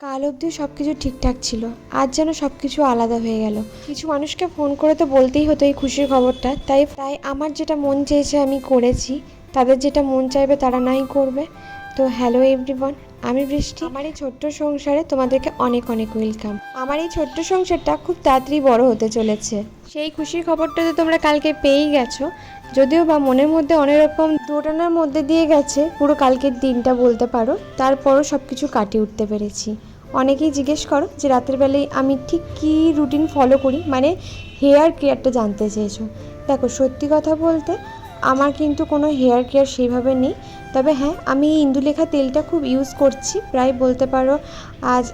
কাল অবধিও সব কিছু ঠিকঠাক ছিল। আজ যেন সব কিছু আলাদা হয়ে গেল। কিছু মানুষকে ফোন করে তো বলতেই হতো এই খুশির খবরটা। তাই তাই আমার যেটা মন চেয়েছে আমি করেছি। তাদের যেটা মন চাইবে তারা নাই করবে। তো হ্যালো এভরিওয়ান আমি বৃষ্টি। আমার এই ছোট্ট সংসারে তোমাদেরকে অনেক অনেক ওয়েলকাম আমার এই ছোট্ট সংসারটা খুব তাড়াতাড়ি বড় হতে চলেছে। সেই খুশির খবরটা তো তোমরা কালকে পেয়েই গেছো। যদিও বা মনের মধ্যে অনেক রকম দোটানার মধ্যে দিয়ে গেছে, পুরো কালকের দিনটা বলতে পারো। তারপরও সব কিছু কাটিয়ে উঠতে পেরেছি। অনেকেই জিজ্ঞেস করো যে রাতের বেলায় আমি ঠিক কী রুটিন ফলো করি? মানে হেয়ার কেয়ারটা জানতে চেয়েছো। দেখো, সত্যি কথা বলতে আমার কিন্তু কোনো হেয়ার কেয়ার সেইভাবে নেই। তবে হ্যাঁ আমি ইন্দুলেখা তেলটা খুব ইউজ করছি। প্রায় বলতে পারো আজ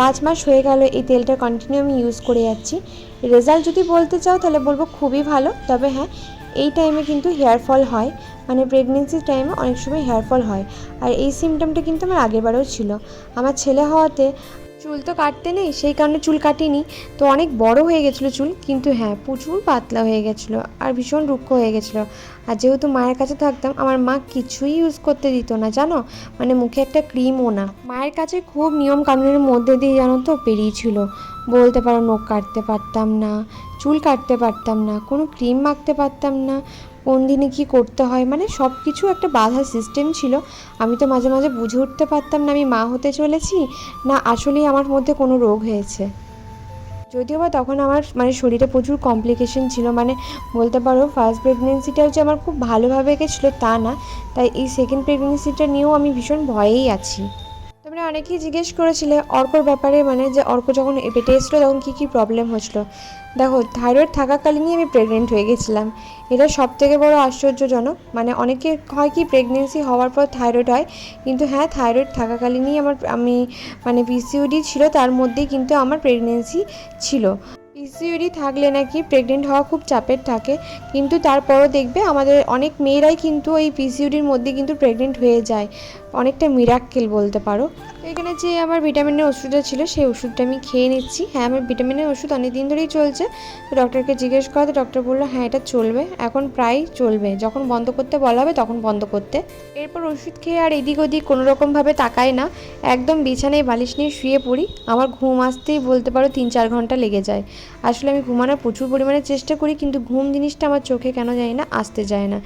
পাঁচ মাস হয়ে গেল এই তেলটা কন্টিনিউ আমি ইউজ করে যাচ্ছি। রেজাল্ট যদি বলতে চাও তাহলে বলব খুবই ভালো। তবে হ্যাঁ এই টাইমে কিন্তু হেয়ার ফল হয়। মানে প্রেগনেন্সি টাইমে অনেক সময় হেয়ার ফল হয়। আর এই সিমটমটা কিন্তু আমার আগেরবারেও ছিল। আমার ছেলে হওয়াতে চুল তো কাটতে নেই, সেই কারণে চুল কাটিনি। তো অনেক বড় হয়ে গেছিল চুল, কিন্তু হ্যাঁ প্রচুর পাতলা হয়ে গেছিল আর ভীষণ রুক্ষ হয়ে গেছিল। আর যেহেতু মায়ের কাছে থাকতাম, আমার মা কিছুই ইউজ করতে দিত না, জানো? মানে মুখে একটা ক্রিমও না। মায়ের কাছে খুব নিয়ম কানুনের মধ্যে দিয়ে জানো তো পেরিয়েছিল বলতে পারো, নখ কাটতে পারতাম না, চুল কাটতে পারতাম না, কোনো ক্রিম মাখতে পারতাম না কোন দিনে কী করতে হয়? মানে সব কিছু একটা বাধা সিস্টেম ছিল। আমি তো মাঝে মাঝে বুঝে উঠতে পারতাম না আমি মা হতে চলেছি, না আসলেই আমার মধ্যে কোনো রোগ হয়েছে। যদিও বা তখন আমার মানে শরীরে প্রচুর কমপ্লিকেশন ছিল মানে বলতে পারো ফার্স্ট প্রেগনেন্সিটাও যে আমার খুব ভালোভাবে গেছিল তা না, তাই এই সেকেন্ড প্রেগনেন্সিটা নিয়েও আমি ভীষণ ভয়েই আছি। তোমরা অনেকেই জিজ্ঞেস করেছিলে অর্কর ব্যাপারে মানে যে অর্ক যখন পেটে এসেছিল তখন কী কী প্রবলেম হচ্ছিল? দেখো থাইরয়েড থাকাকালীনই আমি প্রেগনেন্ট হয়ে গেছিলাম। এটা সব থেকে বড় আশ্চর্যজনক। মানে অনেকে হয় কি প্রেগনেন্সি হওয়ার পর থাইরয়েড হয়, কিন্তু হ্যাঁ থাইরয়েড থাকাকালীনই আমার, আমি মানে পিসিওডি ছিল, তার মধ্যেই কিন্তু আমার প্রেগনেন্সি ছিল। পিসিওডি থাকলে নাকি প্রেগনেন্ট হওয়া খুব চাপের থাকে, কিন্তু তারপরও দেখবে আমাদের অনেক মেয়েরাই কিন্তু এই পিসিওডির মধ্যে কিন্তু প্রেগনেন্ট হয়ে যায়। অনেকটা মিরাক্কেল বলতে পারো। এখানে যে আমার ভিটামিনের ওষুধটা ছিল, সেই ওষুধটা আমি খেয়ে নিচ্ছি। হ্যাঁ আমার ভিটামিনের ওষুধ অনেক দিন ধরেই চলছে। তো ডক্টরকে জিজ্ঞেস করাতে ডক্টর বলল হ্যাঁ এটা চলবে। এখন প্রায় চলবে। যখন বন্ধ করতে বলা হবে, তখন বন্ধ করতে। এরপর ওষুধ খেয়ে আর এদিক ওদিক কোনো রকমভাবে তাকাই না। একদম বিছানায় বালিশ নিয়ে শুয়ে পড়ি। আমার ঘুম আসতেই বলতে পারো তিন চার ঘণ্টা লেগে যায়। আসলে আমি ঘুমানোর প্রচুর পরিমাণে চেষ্টা করি, কিন্তু ঘুম জিনিসটা আমার চোখে কেন যায় না আসতে যায় না।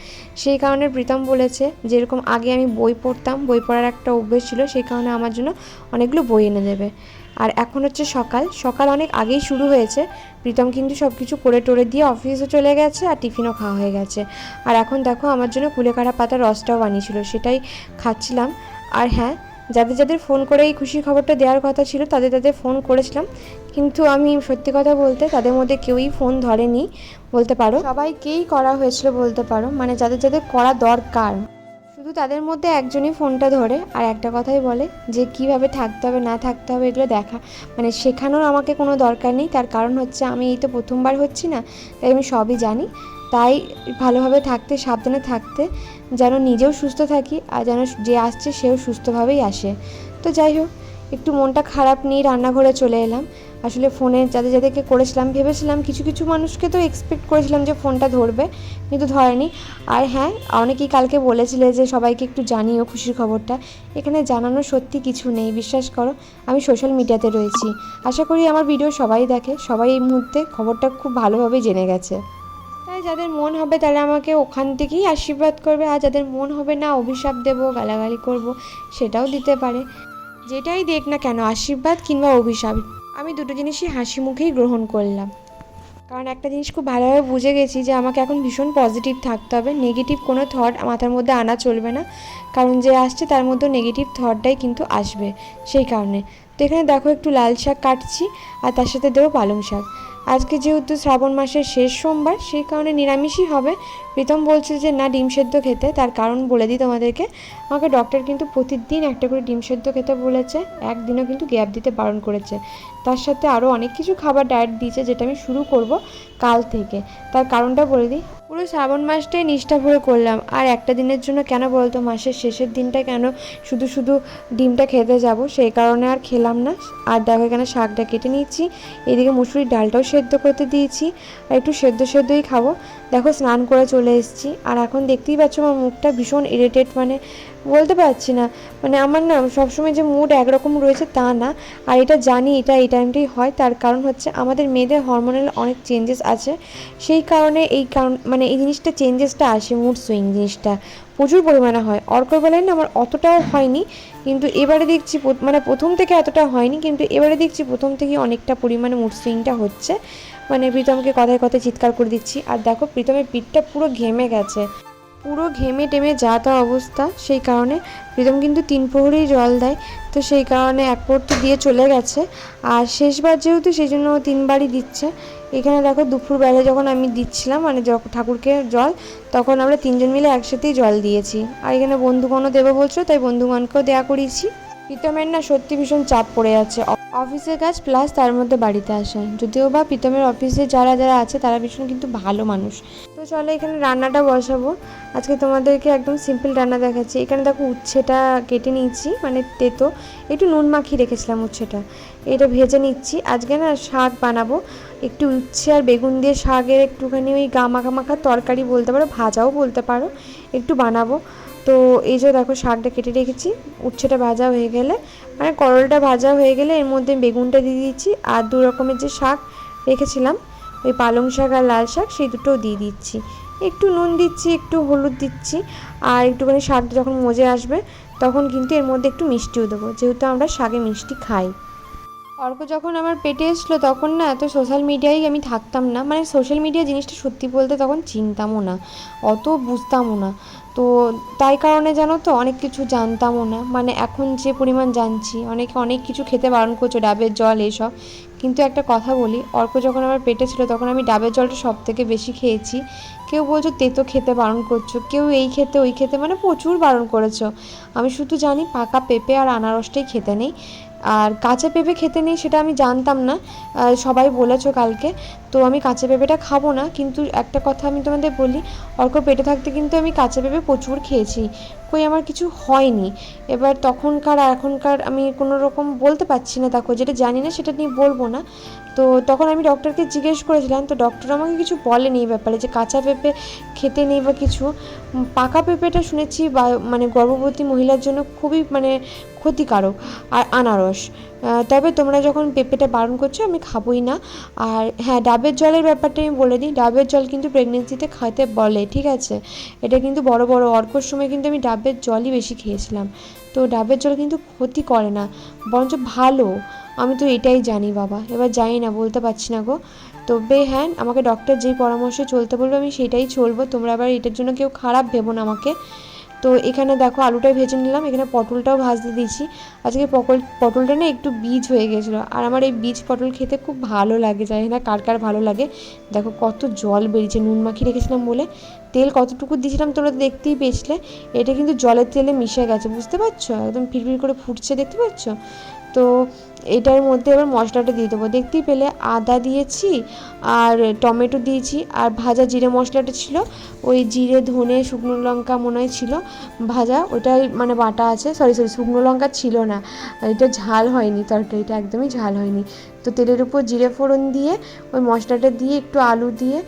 সেই কারণে প্রীতম বলেছে, যেরকম আগে আমি বই পড়তাম, বই পড়ার একটা অভ্যেস ছিল, সেই কারণে আমার জন্য অনেকগুলো বই এনে দেবে। আর এখন হচ্ছে সকাল। সকাল অনেক আগেই শুরু হয়েছে। প্রীতম কিন্তু সব কিছু করে টোরে দিয়ে অফিসে চলে গেছে আর টিফিনও খাওয়া হয়ে গেছে। আর এখন দেখো আমার জন্য কুলেখাড়া পাতার রসটাও বানিয়েছিল, সেটাই খাচ্ছিলাম। আর হ্যাঁ যাদের যাদের ফোন করে এই খুশির খবরটা দেওয়ার কথা ছিল, তাদের তাদের ফোন করেছিলাম। কিন্তু আমি সত্যি কথা বলতে তাদের মধ্যে কেউই ফোন ধরেনি, বলতে পারো। সবাইকেই করা হয়েছিল বলতে পারো। মানে যাদের যাদের করা দরকার। তাদের মধ্যে একজনই ফোনটা ধরে আর একটা কথাই বলে যে কীভাবে থাকতে হবে, না থাকতে হবে এগুলো দেখা। মানে শেখানোর আমাকে কোনো দরকার নেই, তার কারণ হচ্ছে আমি এই তো প্রথমবার হচ্ছি না, তাই আমি সবই জানি। তাই ভালোভাবে থাকতে, সাবধানে থাকতে, যেন নিজেও সুস্থ থাকি আর যেন যে আসছে সেও সুস্থভাবেই আসে। তো যাই হোক একটু মনটা খারাপ নিয়ে রান্নাঘরে চলে এলাম। আসলে ফোনে যাদের যাদেরকে করেছিলাম, ভেবেছিলাম কিছু কিছু মানুষকে তো এক্সপেক্ট করেছিলাম যে ফোনটা ধরবে, কিন্তু ধরেনি। আর হ্যাঁ অনেকেই কালকে বলেছিলে যে সবাইকে একটু জানিও খুশির খবরটা। এখানে জানানো সত্যি কিছু নেই, বিশ্বাস করো, আমি সোশ্যাল মিডিয়াতে রয়েছি। আশা করি আমার ভিডিও সবাই দেখে, সবাই এই মুহূর্তে খবরটা খুব ভালোভাবেই জেনে গেছে। তাই যাদের মন হবে তারা আমাকে ওখান থেকেই আশীর্বাদ করবে, আর যাদের মন হবে না অভিশাপ দেবো, গালাগালি করব, সেটাও দিতে পারে। যেটাই দেখ না কেন, আশীর্বাদ কিংবা অভিশাপ, আমি দুটো জিনিসই হাসি মুখেই গ্রহণ করলাম। কারণ একটা জিনিস খুব ভালোভাবে বুঝে গেছি যে আমাকে এখন ভীষণ পজিটিভ থাকতে হবে। নেগেটিভ কোনো থট মাথার মধ্যে আনা চলবে না। কারণ যে আসছে তার মধ্যে নেগেটিভ থটটাই কিন্তু আসবে সেই কারণে। তো এখানে দেখো একটু লাল শাক কাটছি আর তার সাথে দেবো পালং শাক। আজকে যেহেতু শ্রাবণ মাসের শেষ সোমবার, সেই কারণে নিরামিষই হবে। প্রীতম বলছে যে, না, ডিম সেদ্ধ খেতে, তার কারণ বলে দিই তোমাদেরকে। আমাকে ডক্টর কিন্তু প্রতিদিন একটা করে ডিম সেদ্ধ খেতে বলেছে, একদিনও কিন্তু গ্যাপ দিতে বারণ করেছে। তার সাথে আরও অনেক কিছু খাবার ডায়েট দিয়েছে, যেটা আমি শুরু করব কাল থেকে। তার কারণটা বলে দিই। পুরো শ্রাবণ মাসটাই নিষ্ঠা ভরে করলাম, আর একটা দিনের জন্য কেন বলতো মাসের শেষের দিনটা কেন শুধু শুধু ডিমটা খেতে যাব? সেই কারণে আর খেলাম না। আর দেখো, এখানে শাকটা কেটে নিচ্ছি এদিকে মুসুরির ডালটাও সেদ্ধ করতে দিয়েছি, আর একটু সেদ্ধ সেদ্ধই খাব। দেখো, স্নান করে চলে এসেছি। আর এখন দেখতেই পাচ্ছ আমার মুখটা ভীষণ ইরিটেট মানে বলতে পারছি না। মানে আমার না সবসময় যে মুড একরকম রয়েছে তা না। আর এটা জানি এটা এই টাইমটাই হয়। তার কারণ হচ্ছে আমাদের মেয়েদের হরমোনাল অনেক চেঞ্জেস আছে। সেই কারণে এই কারণ মানে এই জিনিসটা চেঞ্জেসটা আসে মুড সুইং জিনিসটা। প্রচুর পরিমাণে হয়। অর্কর বেলায় না আমার অতটাও হয়নি। কিন্তু এবারে দেখছি মানে প্রথম থেকে এতটা হয়নি। কিন্তু এবারে দেখছি প্রথম থেকে অনেকটা পরিমাণে মুড সুইংটা হচ্ছে। মানে প্রীতমকে কথায় কথায় চিৎকার করে দিচ্ছি। আর দেখো, প্রীতমের পিঠটা পুরো ঘেমে গেছে। পুরো ঘেমে টেমে যা তা অবস্থা, সেই কারণে প্রীতম কিন্তু তিন প্রহরেই জল দেয়। তো সেই কারণে এক প্রহর তো দিয়ে চলে গেছে। আর শেষবার যেহেতু সেই জন্য তিনবারই দিচ্ছে। এখানে দেখো, দুপুরবেলা যখন আমি দিচ্ছিলাম মানে ঠাকুরকে জল, তখন আমরা তিনজন মিলে একসাথেই জল দিয়েছি। আর এখানে বন্ধুগণও দেবো বলছো তাই বন্ধুগণকেও দেয়া করিয়েছি। প্রীতমের না সত্যি ভীষণ চাপ পড়ে আছে অফিসের কাজ প্লাস তার মধ্যে বাড়িতে আসা। যদিও বা প্রীতমের অফিসে যারা যারা আছে, তারা ভীষণ কিন্তু ভালো মানুষ। তো চলো এখানে রান্নাটা বসাবো। আজকে তোমাদেরকে একদম সিম্পল রান্না দেখাচ্ছি। এখানে দেখো উচ্ছেটা কেটে নিয়েছি মানে তেতো। একটু নুন মাখিয়ে রেখেছিলাম উচ্ছেটা। এটা ভেজে নিচ্ছি। আজকে না শাক বানাবো। একটু উচ্ছে আর বেগুন দিয়ে শাকের একটুখানি ওই গা মাখা মাখা তরকারি বলতে পারো, ভাজাও বলতে পারো। একটু বানাবো। তো এই যে দেখো শাকটা কেটে রেখেছি, উচ্ছেটা ভাজা হয়ে গেলে মানে করলটা ভাজা হয়ে গেলে এর মধ্যে বেগুনটা দিয়ে দিচ্ছি আর দু রকমের যে শাক রেখেছিলাম, ওই পালং শাক আর লাল শাক, সেই দুটোও দিয়ে দিচ্ছি। একটু নুন দিচ্ছি, একটু হলুদ দিচ্ছি আর একটুখানি শাকটা যখন মজে আসবে, তখন কিন্তু এর মধ্যে একটু মিষ্টিও দেবো, যেহেতু আমরা শাকে মিষ্টি খাই। অর্ক যখন আমার পেটে এসলো তখন না এত সোশ্যাল মিডিয়ায় আমি থাকতাম না। মানে সোশ্যাল মিডিয়া জিনিসটা সত্যি বলতে তখন চিনতামও না, অত বুঝতামও না। তো তাই কারণে জানো তো অনেক কিছু জানতামও না। মানে এখন যে পরিমাণ জানছি, অনেকে অনেক কিছু খেতে বারণ করছ, ডাবের জল এসব। কিন্তু একটা কথা বলি, অর্ক যখন আমার পেটে ছিল তখন আমি ডাবের জলটা সব থেকে বেশি খেয়েছি। কেউ বলছো তেতো খেতে বারণ করছ, কেউ এই খেতে, ওই খেতে মানে প্রচুর বারণ করেছ। আমি শুধু জানি পাকা পেঁপে আর আনারসটাই খেতে নেই। আর কাঁচা পেঁপে খেতে নেই, সেটা আমি জানতাম না। সবাই বলেছ কালকে, তো আমি কাঁচা পেঁপেটা খাব না, কিন্তু একটা কথা আমি তোমাদের বলি, অর্ক পেটে থাকতে কিন্তু আমি কাঁচা পেঁপে প্রচুর খেয়েছি। কই আমার কিছু হয়নি। এবার তখনকার আর এখনকার আমি কোনো রকম বলতে পারছি না দেখো, যেটা জানি না সেটা নিয়ে বলব না। তো তখন আমি ডক্টরকে জিজ্ঞেস করেছিলাম, তো ডক্টর আমাকে কিছু বলেনি এই ব্যাপারে যে কাঁচা পেঁপে খেতে নেই বা কিছু। পাকা পেঁপেটা শুনেছি বা মানে গর্ভবতী মহিলার জন্য খুবই মানে ক্ষতিকারক আর আনারস। তবে তোমরা যখন পেঁপেটা বারণ করছ আমি খাবোই না। আর হ্যাঁ ডাবের জলের ব্যাপারটা আমি বলে দিই, ডাবের জল কিন্তু প্রেগনেন্সিতে খাইতে বলে, ঠিক আছে? এটা কিন্তু বড় বড় অর্কর সময় কিন্তু আমি ডাবের জলই বেশি খেয়েছিলাম। তো ডাবের জল কিন্তু ক্ষতি করে না, বরঞ্চ ভালো। আমি তো এটাই জানি বাবা, এবার জানি না, বলতে পারছি না গো। তবে হ্যাঁ আমাকে ডক্টর যেই পরামর্শে চলতে বলবে আমি সেটাই চলবো। তোমরা আবার এটার জন্য কেউ খারাপ ভেবো না আমাকে। তো এখানে দেখো আলুটাই ভেজে নিলাম, এখানে পটলটাও ভাজতে দিয়েছি। আজকে পটল পটলটা না একটু বীজ হয়ে গেছিল। আর আমার এই বীজ পটল খেতে খুব ভালো লাগে, জানি না কার কার ভালো লাগে। দেখো কত জল বেরিয়েছে, নুন মাখিয়ে রেখেছিলাম বলে। তেল কতটুকু দিয়েছিলাম তোমরা দেখতেই পেয়েছিলে। এটা কিন্তু জলের তেলে মিশে গেছে, বুঝতে পারছ? একদম ফিরফির করে ফুটছে, দেখতে পাচ্ছ? তো এটার মধ্যে এবার মশলাটা দিয়ে দেবো। দেখতেই পেলে আদা দিয়েছি আর টমেটো দিয়েছি আর ভাজা জিরে মশলাটা ছিল। ওই জিরে, ধনে, শুকনো লঙ্কা মনে হয় ছিল। ভাজা ওটাই মানে বাটা আছে। সরি সরি শুকনো লঙ্কা ছিল না। এটা ঝাল হয়নি, তরকারিটা একদমই ঝাল হয়নি। তো তেলের উপর জিরে ফোড়ন দিয়ে ওই মশলাটা দিয়ে একটু আলু দিয়ে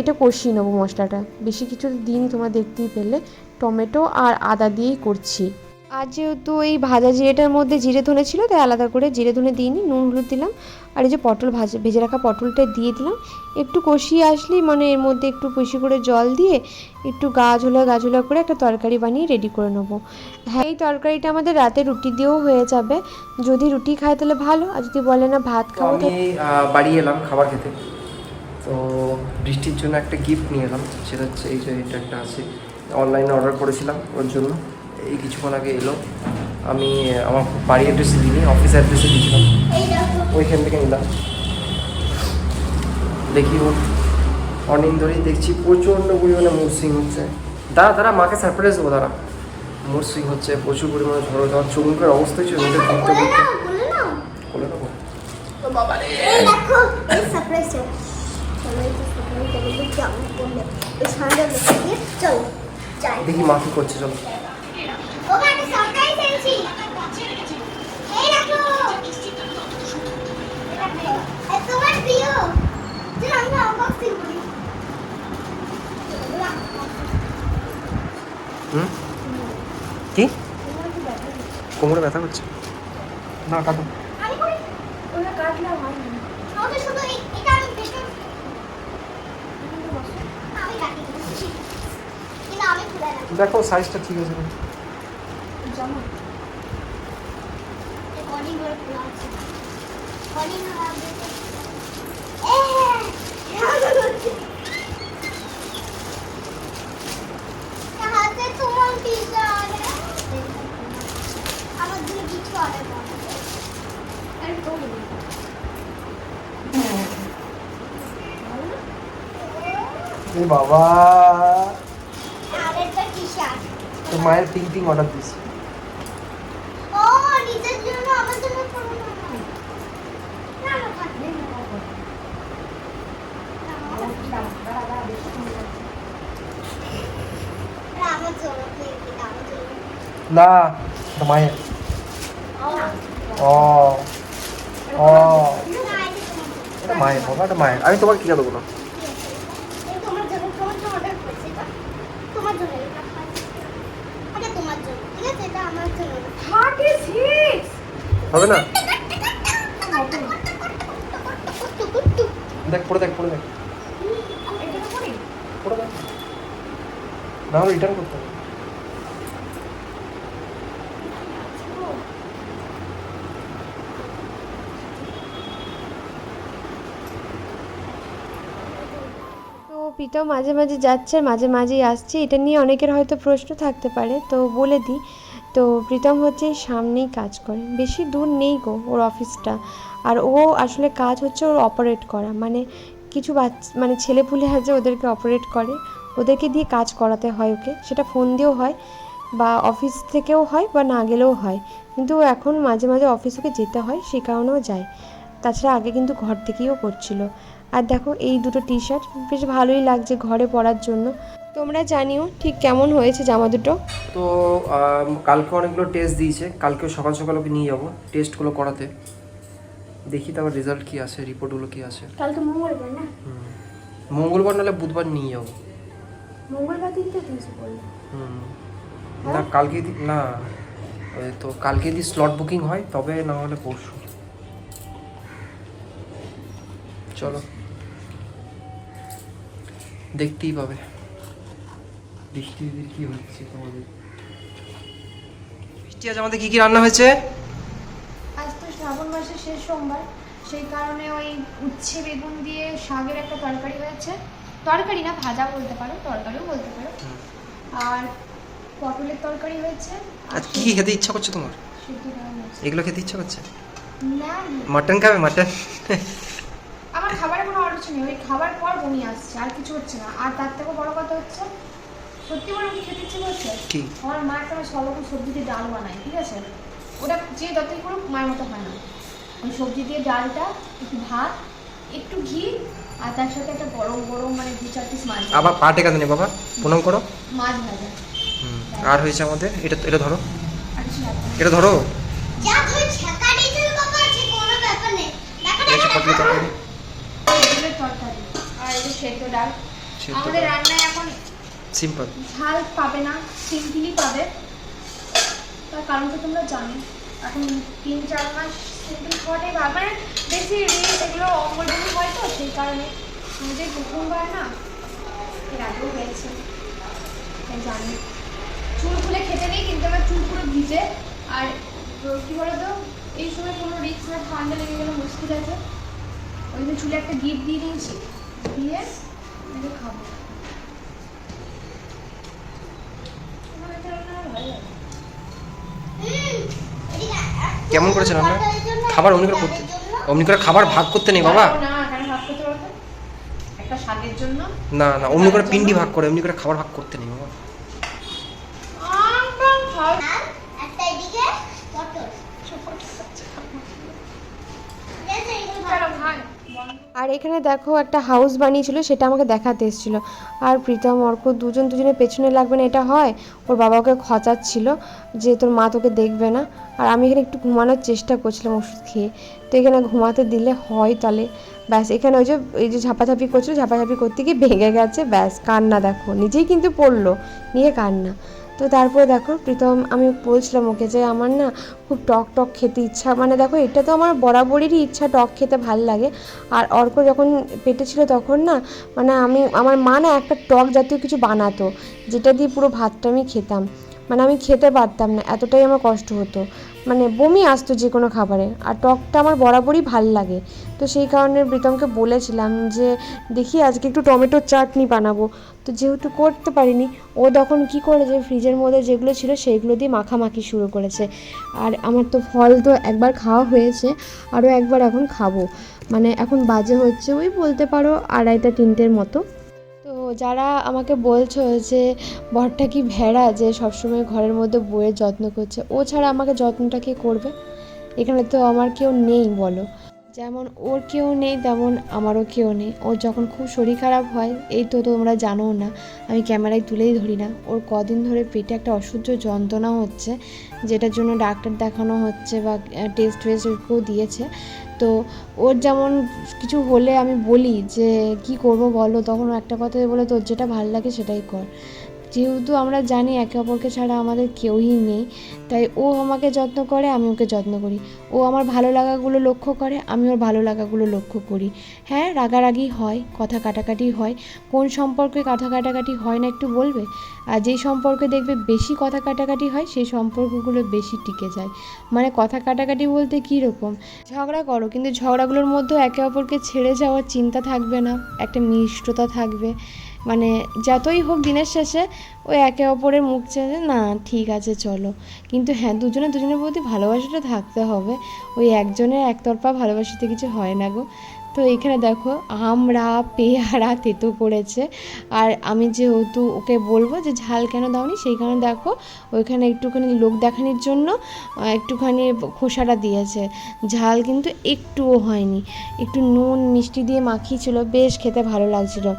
এটা কষিয়ে নেব মশলাটা। বেশি কিছু দিইনি, তোমরা দেখতেই পেলে। টমেটো আর আদা দিয়েই করছি। আর যেহেতু এই ভাজা জিরেটার মধ্যে জিরে ধনে ছিল, তাই আলাদা করে জিরে ধনে দিইনি নুন হলুদ দিলাম। আর এই যে পটল ভাজা, ভেজে রাখা পটলটা দিয়ে দিলাম। একটু কষিয়ে আসলেই মানে এর মধ্যে একটু বেশি করে জল দিয়ে একটু গা ঝোলা গা ঝোলা করে একটা তরকারি বানিয়ে রেডি করে নেব। হ্যাঁ এই তরকারিটা আমাদের রাতে রুটি দিয়েও হয়ে যাবে। যদি রুটি খায় তাহলে ভালো, আর যদি বলে না ভাত খাব বাড়ি এলাম খাবার খেতে। তো বৃষ্টির জন্য একটা গিফট নিয়ে এলাম, সেটা হচ্ছে এই যে এটা একটা আছে। অনলাইনে অর্ডার করেছিলাম ওর জন্য। এই কিছুক্ষণ আগে এলো। আমি আমার বাড়ি অ্যাড্রেসে দিইনি অফিস অ্যাড্রেসে দিয়েছিলাম। ওইখান থেকে নিলাম। দেখি ওর অনেক ধরেই দেখছি প্রচণ্ড পরিমাণে মুড সুইং হচ্ছে। দাঁড়া দাঁড়া মাকে সারপ্রাইজ দেবো দাঁড়া। মুড সুইং হচ্ছে প্রচুর পরিমাণে ঝড়ো যাওয়ার চোখ মুখের অবস্থা হচ্ছে রোদে ঘুরতে ঘুরতে। বলে দেখি মা কি করছে চলো। কি? কোমরে ব্যথা করছে? না কাটো। দেখো সাইজটা ঠিক আছে কিনা। জামা অনেক বড় খোলা আছে অনেক হাতে তোমার পিজা আমার জন্য কিছু অর্ডার করো আরে তো এ বাবা আর একটা টি শার্ট তো মায়ের পিং পিং অর্ডার দিয়েছি না এটা মায়ের ও ও এটা মায়ের এটা মায়ের আমি তোমাকে কি দেবো না এই তোমার জন্য তোমার জন্য অর্ডার করেছি এটা তোমার জন্য এটা এটা তোমার জন্য ঠিক আছে এটা আমার জন্য না। হবে না। দেখ পড়ে দেখ পড়ে দেখ এটা তো করি পড়ে দেখ না হলে রিটার্ন করতে হবে প্রীতম মাঝে মাঝে যাচ্ছে, মাঝে মাঝেই আসছে। এটা নিয়ে অনেকের হয়তো প্রশ্ন থাকতে পারে। তো বলে দিই, তো প্রীতম হচ্ছে সামনেই কাজ করে। বেশি দূর নেই গো ওর অফিসটা। আর ও আসলে কাজ হচ্ছে ওর অপারেট করা। মানে কিছু বাচ্চা মানে ছেলেপুলে আছে ওদেরকে অপারেট করে। ওদেরকে দিয়ে কাজ করাতে হয় ওকে। সেটা ফোন দিয়েও হয় বা অফিস থেকেও হয় বা না গেলেও হয়। কিন্তু এখন মাঝে মাঝে অফিসে যেতে হয় সেই কারণেও যায়। তাছাড়া আগে কিন্তু ঘর থেকেইও করছিল। আর দেখো এই দুটো টি শার্ট বেশ ভালোই লাগছে ঘরে পরার জন্য। তোমরা জানিও ঠিক কেমন হয়েছে জামা দুটো? তো কালকে অনেকগুলো টেস্ট দিয়েছে। কালকে সকাল সকাল ওকে নিয়ে যাব টেস্টগুলো করাতে। দেখি তারপর রেজাল্ট কি আছে রিপোর্টগুলো কি আসে। কালকে মঙ্গলবার না? মঙ্গলবার নাহলে বুধবার নিয়ে যাব। মঙ্গলবার দিনটা দিয়েছে হুম। না কালকে না ওই তো কালকে যদি স্লট বুকিং হয় তবে না হলে পরশু। চলো। দেখতেই পাবে। বৃষ্টি দিদির কি হচ্ছে তোমাদের? বৃষ্টি আজ আমাদের কি কি রান্না হয়েছে? আজ তো শ্রাবণ মাসের শেষ সোমবার সেই কারণে ওই উচ্ছে বেগুন দিয়ে শাকের একটা তরকারি হয়েছে। তরকারি না ভাজা বলতে পারো তরকারিও বলতে পারো। আর পটলের তরকারি হয়েছে আর কি কি খেতে ইচ্ছা করছে তোমার। এগুলো খেতে ইচ্ছা করছে? না। মাটন খাবে মাটন? আমার খাবারে কোনো অরুচি নেই ওই খাবার পর বমি আসছে আর কিছু হচ্ছে না। আর তার থেকেও বড় কথা হচ্ছে সত্যি বলে কি খেতে ইচ্ছে করছে? আমার মা একটা সব রকম সবজি দিয়ে ডাল বানায় ঠিক আছে? ওটা যে যতই করুক মায়ের মতো হয় না। ওই সবজি দিয়ে ডালটা একটু ভাত একটু ঘি আর তার সাথে একটা গরম গরম মানে দু চার পিস মাছ আবার পাটে কাঁদে নে বাবা? প্রণাম করো। মাছ ভাজা। আর হয়েছে আমাদের? এটা এটা ধরো। না। এটা ধরো। যা তুমি ছেঁকা দিয়েছ বাবা আছে কোনো ব্যাপার নেই। দেখো দেখো দেখো। তরকারি। আর এই যে সেদ্ধ ডাল। আমাদের রান্নায় এখন সিম্পল। ঝাল পাবে না সিম্পলি পাবে। তার কারণ তো তোমরা জানো। এখন তিন চার মাস সিম্পল খাওয়াটাই ভালো মানে বেশি রিচ এগুলো অঙ্গলবমি হয় তো সেই কারণে আমাদের প্রথমবার না এর আগেও হয়েছে। তাই জানি। চুল খুলে খেতে নেই কিন্তু আমার চুল পুরো ভিজে। আর কী বলতো এই সময় কোনো রিক্স না ঠান্ডা লেগে গেলে মুশকিল আছে। ওই জন্য চুলে একটা গিফট দিয়ে দিয়েছি। দিয়ে এটা খাব। কেমন করেছে রান্না খাবার অমনি করে করতে অমনি করে খাবার ভাগ করতে নেই বাবা? না না না অমনি করে পিন্ডি ভাগ করে এমনি করে খাবার ভাগ করতে নেই বাবা আমরাও খাও আর একটা এদিকে পটল ঠিক আছে, এগুলো ভালো। চলো ভাই বন্ধ আর এখানে দেখো একটা হাউস বানিয়েছিল, সেটা আমাকে দেখাতে এসেছিল। আর প্রীতম, অর্ক দুজন দুজনের পেছনে লাগবে না, এটা হয়? ওর বাবা ওকে খচাচ্ছিল যে তোর মা তোকে দেখবে না। আর আমি এখানে একটু ঘুমানোর চেষ্টা করছিলাম ওষুধ খেয়ে। তো এখানে ঘুমাতে দিলে হয় তাহলে ব্যাস, এখানে ওই যে, এই যে ঝাপাঝাপি করছিল, ঝাপাঝাপি করতে গিয়ে ভেঙে গেছে, ব্যাস, কান্না দেখো। নিজেই কিন্তু পড়ল, নিয়ে কান্না। তো তারপরে দেখো, প্রীতম, আমি বলছিলাম ওকে যে আমার না খুব টক টক খেতে ইচ্ছা মানে দেখো এটা তো আমার বরাবরেরই ইচ্ছা টক খেতে ভালো লাগে। আর অর্ক যখন পেটে ছিল তখন না মানে আমি, আমার মা না একটা টক জাতীয় কিছু বানাতো, যেটা দিয়ে পুরো ভাতটা আমি খেতাম। মানে আমি খেতে পারতাম না, এতটাই আমার কষ্ট হতো। মানে বমি আসতো যে কোনো খাবারে। আর টকটা আমার বরাবরই ভালো লাগে। তো সেই কারণে প্রীতমকে বলেছিলাম যে, দেখি আজকে একটু টমেটোর চাটনি বানাবো। তো যেহেতু করতে পারিনি, ও তখন কি করেছে ফ্রিজের মধ্যে যেগুলো ছিল সেইগুলো দিয়ে মাখামাখি শুরু করেছে। আর আমার তো ফল তো একবার খাওয়া হয়েছে, আরও একবার এখন খাব। মানে এখন বাজে হচ্ছে ওই বলতে পারো আড়াইটা, তিনটের মতো। যারা আমাকে বলছো যে বরটা কি ভেড়া যে সবসময় ঘরের মধ্যে বইয়ের যত্ন করছে, ও ছাড়া আমাকে যত্নটা কে করবে? এখানে তো আমার কেউ নেই, বলো। যেমন ওর কেউ নেই, তেমন আমারও কেউ নেই। ওর যখন খুব শরীর খারাপ হয়, এই তো তোমরা জানো না, আমি ক্যামেরায় তুলেই ধরি না। ওর কদিন ধরে পেটে একটা অসহ্য যন্ত্রণা হচ্ছে, যেটার জন্য ডাক্তার দেখানো হচ্ছে বা টেস্ট ফেস্টও দিয়েছে। তো ওর যেমন কিছু হলে আমি বলি যে, কি করব বলো? তখন একটা কথাই বলে, তোর যেটা ভালো লাগে সেটাই কর। যেহেতু আমরা জানি একে অপরকে ছাড়া আমাদের কেউই নেই, তাই ও আমাকে যত্ন করে, আমি ওকে যত্ন করি। ও আমার ভালো লাগাগুলো লক্ষ্য করে, আমি ওর ভালো লাগাগুলো লক্ষ্য করি। হ্যাঁ রাগারাগি হয়, কথা কাটাকাটি হয়। কোন সম্পর্কে কথা কাটাকাটি হয় না একটু বলবে? আর যেই সম্পর্কে দেখবে বেশি কথা কাটাকাটি হয়, সেই সম্পর্কগুলো বেশি টিকে যায়। মানে কথা কাটাকাটি বলতে কী রকম? ঝগড়া করো, কিন্তু ঝগড়াগুলোর মধ্যেও একে অপরকে ছেড়ে যাওয়ার চিন্তা থাকবে না। একটা মিষ্টতা থাকবে। মানে যতই হোক দিনের শেষে ওই একে অপরের মুখ চেয়ে না, ঠিক আছে, চলো। কিন্তু হ্যাঁ দুজনে দুজনের প্রতি ভালোবাসাটা থাকতে হবে। ওই একজনের একতরফা ভালোবাসাতে কিছু হয় না গো। তো এখানে দেখো, আমরা, পেয়ারা, তেতো করেছে। আর আমি যেহেতু ওকে বলব যে ঝাল কেন দাওনি, সেই কারণে দেখো, ওইখানে একটুখানি লোক দেখানির জন্য একটুখানি খোসাটা দিয়েছে। ঝাল কিন্তু একটুও হয়নি। একটু নুন, মিষ্টি দিয়ে মাখিয়েছিল, বেশ খেতে ভালো লাগছিল।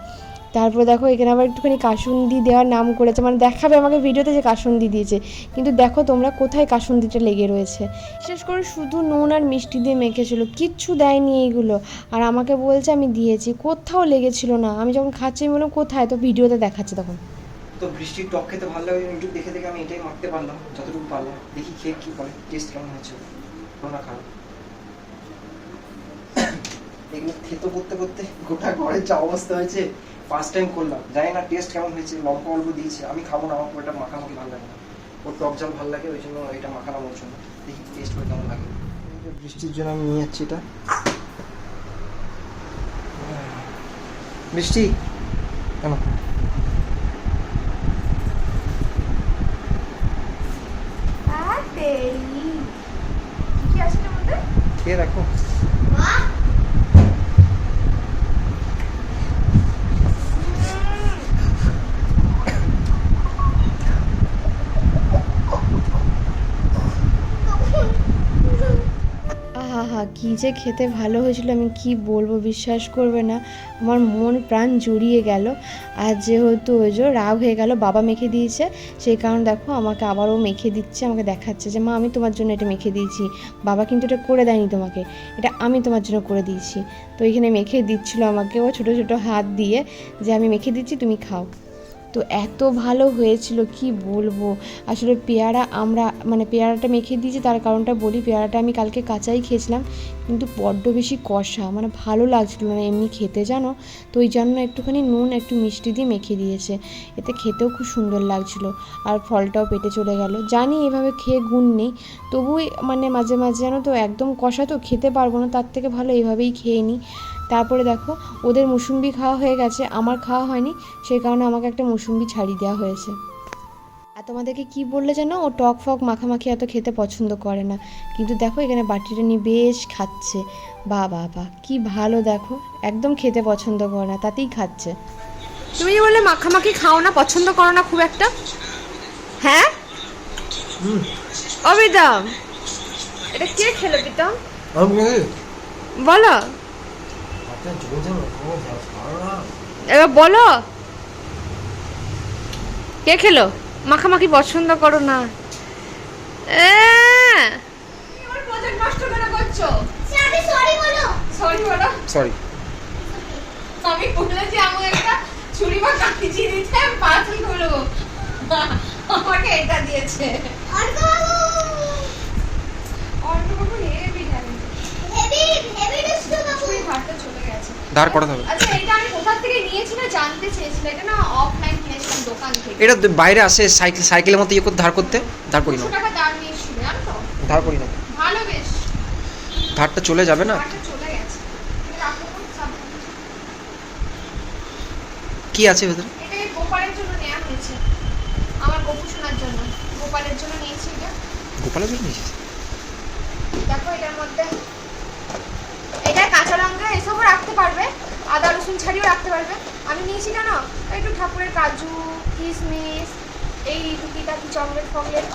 তারপর দেখো, এখানে আবার একটুখানি কাসুন্দি দেওয়ার নাম করেছে। মানে দেখাবে আমাকে ভিডিওতে যে কাসুন্দি দিয়েছে। কিন্তু দেখো তোমরা কোথায় কাসুন্দিটা লেগে রয়েছে। বিশেষ করে শুধু নুন আর মিষ্টি দিয়ে মেখেছিল। কিচ্ছু দেয়নি এইগুলো আর আমাকে বলছে আমি দিয়েছি। কোথাও লেগেছিল না। আমি যখন খাচ্ছি, আমি বললাম, কোথায়? তো ভিডিওতে দেখাচ্ছে তখন। তো বৃষ্টির টক খেতে ভালো লাগে? ইউটিউব দেখে দেখে আমি এটাই মাখতে পারলাম। যতটুকু পারলাম। দেখি খেয়ে কি বলে টেস্ট কেমন হয়েছে? না খারাপ। এগুলো খেতে করতে করতে গোটা ঘরের যা অবস্থা হয়েছে। ফার্স্ট টাইম করলাম। জানি না টেস্ট কেমন হয়েছে লঙ্কা অল্প দিয়েছে আমি খাব না আমার ওটা মাখামাখি ভালো লাগে না। ওর টক ঝাল ভালো লাগে ওই জন্য এটা মাখানো বলছো না দেখি টেস্ট করে কেমন লাগে। বৃষ্টির জন্য আমি নিয়ে যাচ্ছি এটা। বৃষ্টি? কেন? কি খেয়ে দেখো আহা হা কী যে খেতে ভালো হয়েছিল, আমি কি বলব, বিশ্বাস করবে না। আমার মন প্রাণ জুড়িয়ে গেল। আর যেহেতু ওই যে রাগ হয়ে গেল, বাবা মেখে দিয়েছে। সেই কারণে দেখো, আমাকে আবারও মেখে দিচ্ছে, আমাকে দেখাচ্ছে যে, মা, আমি তোমার জন্য এটা মেখে দিয়েছি। বাবা কিন্তু এটা করে দেয়নি তোমাকে। এটা আমি তোমার জন্য করে দিয়েছি। তো এখানে মেখে দিচ্ছিল আমাকে ও ছোটো ছোটো হাত দিয়ে যে, আমি মেখে দিচ্ছি, তুমি খাও। তো এত ভালো হয়েছিল, কি বলব? আসলে পেয়ারা আমরা মানে পেয়ারাটা মেখে দিয়েছি, তার কারণটা বলি, পেয়ারাটা আমি কালকে কাঁচাই খেয়েছিলাম, কিন্তু বড্ড বেশি কষা মানে ভালো লাগছিল না, এমনি খেতে জানো? তো ওই জন্য একটুখানি নুন, একটু মিষ্টি দিয়ে মেখে দিয়েছে, এতে খেতেও খুব সুন্দর লাগছিল, আর ফলটাও পেটে চলে গেল। জানি এভাবে খেয়ে গুণ নেই, তবুই মানে মাঝে মাঝে জানো তো, একদম কষা তো খেতে পারব না, তার থেকে ভালো এইভাবেই খেয়ে নিই। তারপরে দেখো ওদের মুসুম্বি খাওয়া হয়ে গেছে আমার খাওয়া হয়নি সেই কারণে আমাকে একটা মুসুম্বি ছাড়িয়ে দেওয়া হয়েছে। আর তোমাদেরকে কি বললে যেন ও টক ফক মাখামাখি এত খেতে পছন্দ করে না। কিন্তু দেখো এখানে বাটিটা নিয়ে বেশ খাচ্ছে। বা বা বা কি ভালো দেখো একদম খেতে পছন্দ করে না তাতেই খাচ্ছে। তুমি যে বললে মাখামাখি খাও না পছন্দ করো না খুব একটা? হ্যাঁ? অবিদম এটা কে খেলো বিতম বলো। এবার বলো। কে খেলো? মাখামাখি পছন্দ করো না। এ! প্রজেক্ট নষ্ট কেন করছ? আমি সরি বলো। সরি বলো। সরি আমি আমাকে একটা ছুরি বা দিতে করব আমাকে এটা দিয়েছে। অর্কবাবু অর্ণবাবু হেভি হেভি হেভি দুষ্টু বাবু। হাতটা চলে গেছে ধার করাতে হবে। আচ্ছা এটা বাইরে আসে সাইকেল সাইকেলের মতো ইয়ে করে ধার করতে ধার করি না। ধার করি না। ধারটা চলে যাবে না। কি আছে ভেতরে? গোপালের জন্য নিয়েছি এটা। গোপালের জন্য নিয়েছিস? দেখো এটার মধ্যে কাঁচা লঙ্কা এসবও রাখতে পারবে। আদা রসুন ছাড়িয়েও রাখতে পারবে। আমি নিয়েছি কেন? একটু ঠাকুরের কাজু কিশমিশ এই টুকিটাকি চকলেট ফকলেট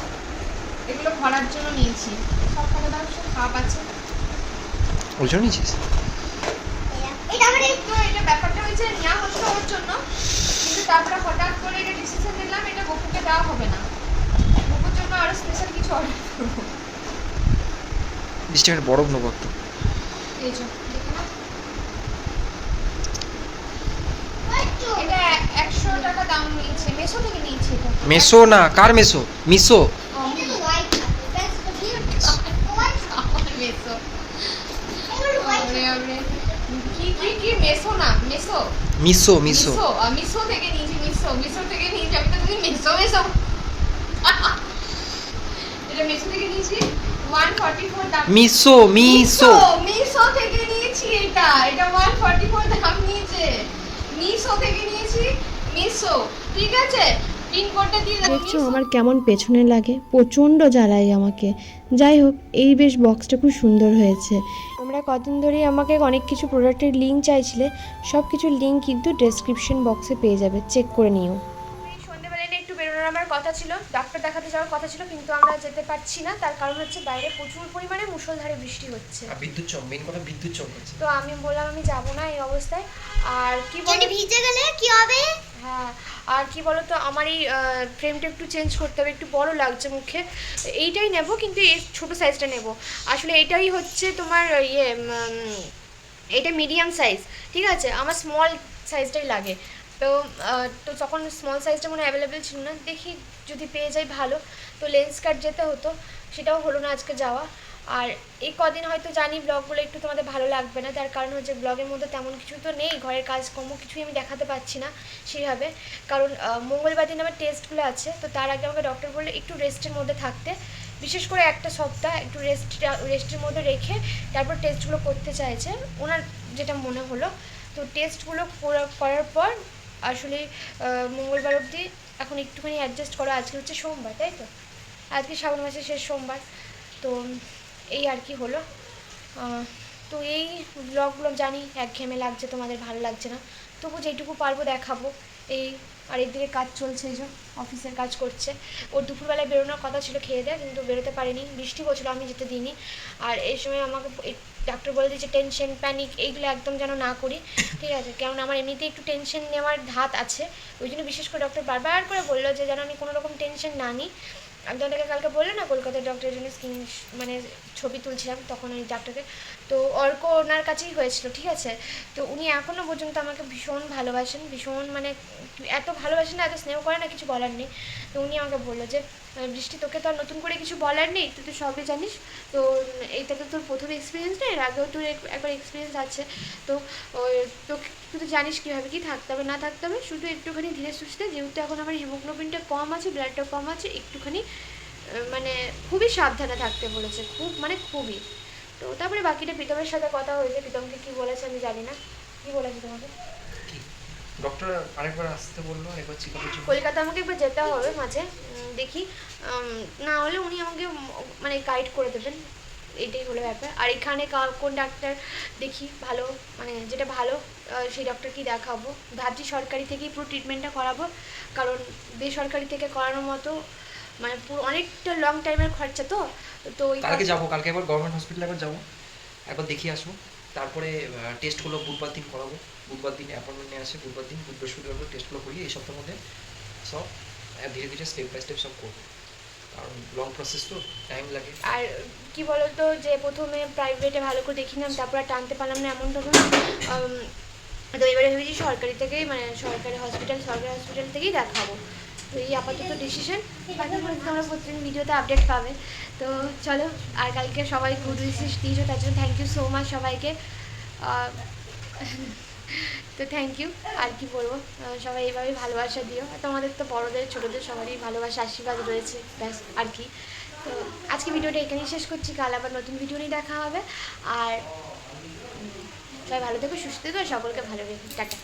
এগুলো ভরার জন্য নিয়েছি। সব খাওয়া দাওয়ার সব ভাব আছে। ওর জন্য নিয়েছিস এটা তো এটা ব্যাপারটা হয়েছে নেওয়া হচ্ছিল ওর জন্য। কিন্তু তারপরে হঠাৎ করে এটা ডিসিশন নিলাম এটা গপুকে দেওয়া হবে না। গপুর জন্য আরও স্পেশাল কিছু অর্ডার করব। বৃষ্টি একটা বরফ নেব একটু এই যে দেখে নাও। একটু এটা একশো টাকা দাম নিয়েছে? মেশো থেকে নিয়েছি মেসো না কার মেসো মিসো মেসো মেসো না মেসো মিসো মিসো মিসো মিসো থেকে নিয়েছি মিসো মিসো থেকে নিয়েছি আমি তো তুমি মেসো মেসো এটা মেসো থেকে নিয়েছি ওয়ান ফর্টি ফোর দাম মিসো মিসো মিসো থেকে নিয়েছি এটা। এটা ওয়ান ফর্টি ফোর দাম নিয়েছে। মিসো থেকে নিয়েছি মিসো ঠিক আছে? পিন কোডটা দিয়ে দাও দেখছ আমার কেমন পেছনে লাগে? প্রচণ্ড জ্বালাই আমাকে। যাই হোক এই বেশ বক্সটা খুব সুন্দর হয়েছে। তোমরা কদিন ধরেই আমাকে অনেক কিছু প্রোডাক্টের লিঙ্ক চাইছিলে। সব কিছুর লিঙ্ক কিন্তু ডেসক্রিপশন বক্সে পেয়ে যাবে। চেক করে নিও। একটু বেরোনোর আমার কথা ছিল। ডাক্তার দেখাতে যাওয়ার কথা ছিল কিন্তু আমরা যেতে পারছি না। তার কারণ হচ্ছে বাইরে প্রচুর পরিমাণে মুষলধারে বৃষ্টি হচ্ছে। বিদ্যুৎ চক মেন কথা বিদ্যুৎ হচ্ছে। তো আমি বললাম আমি যাব না এই অবস্থায়। আর কি বল? যদি ভিজে গেলে কি হবে? হ্যাঁ আর কি বলতো, আমার এই ফ্রেমটা একটু চেঞ্জ করতে হবে, একটু বড় লাগছে মুখে। এইটাই নেব, কিন্তু এই ছোটো সাইজটা নেব। আসলে এটাই হচ্ছে তোমার ইয়ে এটা মিডিয়াম সাইজ ঠিক আছে? আমার স্মল সাইজটাই লাগে। তো তো তখন স্মল সাইজটা মনে অ্যাভেলেবেল ছিল না। দেখি যদি পেয়ে যাই ভালো। তো লেন্স কাট যেতে হতো, সেটাও হলো না আজকে যাওয়া। আর এই কদিন হয়তো জানি ব্লগগুলো একটু তোমাদের ভালো লাগবে না, তার কারণ হচ্ছে ব্লগের মধ্যে তেমন কিছু তো নেই, ঘরের কাজকর্ম কিছুই আমি দেখাতে পারছি না সেইভাবে কারণ মঙ্গলবার দিন আমার টেস্টগুলো আছে, তো তার আগে আমাকে ডক্টর বলল একটু রেস্টের মধ্যে থাকতে। বিশেষ করে একটা সপ্তাহ একটু রেস্ট রেস্টের মধ্যে রেখে তারপর টেস্টগুলো করতে চাইছে, ওনার যেটা মনে হলো। তো টেস্টগুলো করার পর আসলে মঙ্গলবার অবধি এখন একটুখানি অ্যাডজাস্ট করো, আজকে হচ্ছে সোমবার, তাই তো? আজকে শ্রাবণ মাসের শেষ সোমবার, তো এই আর কি হলো। তো এই ব্লগগুলো জানি, একঘেয়েমে লাগছে, তোমাদের ভালো লাগছে না। তবু যেটুকু পারব দেখাবো। এই আর এদিকে কাজ চলছে, এই অফিসের কাজ করছে। ওর দুপুরবেলায় বেরোনোর কথা ছিল খেয়ে দেয়, কিন্তু বেরোতে পারিনি। বৃষ্টি হচ্ছিল আমি যেতে দিইনি। আর এই সময় আমাকে ডাক্তার বলে দিয়েছে টেনশন প্যানিক এইগুলো একদম যেন না করি। ঠিক আছে কারণ আমার এমনিতেই একটু টেনশন নেওয়ার ধাত আছে। ওই জন্য বিশেষ করে ডক্টর বারবার করে বলল যে, যেন আমি কোনো রকম টেনশন না নিই। আমি তোমাদেরকে কালকে বলল না, কলকাতার ডক্টরের জন্য স্কিন মানে ছবি তুলছিলাম, তখন ওই ডাক্তারকে তো অর্ক ওনার কাছেই হয়েছিল, ঠিক আছে? তো উনি এখনও পর্যন্ত আমাকে ভীষণ ভালোবাসেন, ভীষণ মানে এত ভালোবাসেন না, এত স্নেহ করে না, কিছু বলার নেই। তো উনি আমাকে বলল যে বৃষ্টি তোকে তো আর নতুন করে কিছু বলার নেই, তুই তো সবই জানিস। তো এইটা তো তোর প্রথম এক্সপিরিয়েন্স না, এর আগেও তোর একবার এক্সপিরিয়েন্স আছে। তো তোকে, তুই তো জানিস কীভাবে কি থাকতে হবে, না থাকতে হবে। শুধু একটুখানি ধীরে সুস্থে, যেহেতু এখন আমার হিমোগ্লোবিনটা কম আছে ব্লাডটা কম আছে, একটুখানি মানে খুবই সাবধানে থাকতে বলেছে, খুব মানে খুবই। তো তারপরে বাকিটা প্রীতমের সাথে কথা হয়েছে। প্রীতমকে কী বলেছে আমি জানি না। কি বলেছে তোমাকে? ডক্টর আরেকবার আসতে বলল আরেকবার চেক আপের কলকাতা আমাকে একবার যেতে হবে মাঝে দেখি। না হলে উনি আমাকে মানে গাইড করে দেবেন। এটাই হলো ব্যাপার। আর এখানে কোন ডাক্তার দেখি ভালো মানে যেটা ভালো সেই ডক্টরকেই দেখাবো। ভাবছি সরকারি থেকেই পুরো ট্রিটমেন্টটা করাবো। কারণ বেসরকারি থেকে করানোর মতো মানে পুরো অনেকটা লং টাইমের খরচা তো তো কালকে যাব কালকে একবার গভর্নমেন্ট হসপিটালে একবার যাব। একবার দেখিয়ে আসব। তারপরে টেস্টগুলো বুধবার দিন করাবো। বুধবার দিন অ্যাপয়েন্টমেন্ট নিয়ে আসে বুধবার দিন বুধ বৃহস্পতিবার টেস্টগুলো করিয়ে এই সপ্তাহের মধ্যে সব ধীরে ধীরে স্টেপ বাই স্টেপ সব করব। কারণ লং প্রসেস তো টাইম লাগে। আর কি বলতো যে প্রথমে প্রাইভেটে ভালো করে দেখিলাম তারপর টানতে পারলাম না হলো উম, তো এবারে ভেবেছি সরকারি থেকেই মানে সরকারি হসপিটাল সরকারি হসপিটাল থেকেই দেখাবো। এই আপাতত ডিসিশন বাকি তোমরা প্রত্যেক ভিডিওতে আপডেট পাবে। তো চলো, আর কালকে সবাই গুড উইসেস দিয়েছ, তার জন্য থ্যাংক ইউ সো মাচ সবাইকে। তো থ্যাংক ইউ আর কি বলব? সবাই এইভাবেই ভালোবাসা দিও। তোমাদের তো বড়োদের, ছোটোদের সবারই ভালোবাসা, আশীর্বাদ রয়েছে। ব্যাস, আর কি। তো আজকে ভিডিওটা এখানেই শেষ করছি। কাল আবার নতুন ভিডিও নিয়ে দেখা হবে। আর সবাই ভালো থেকো, সুস্থ থেকো সকলকে ভালো রেখো টাটা।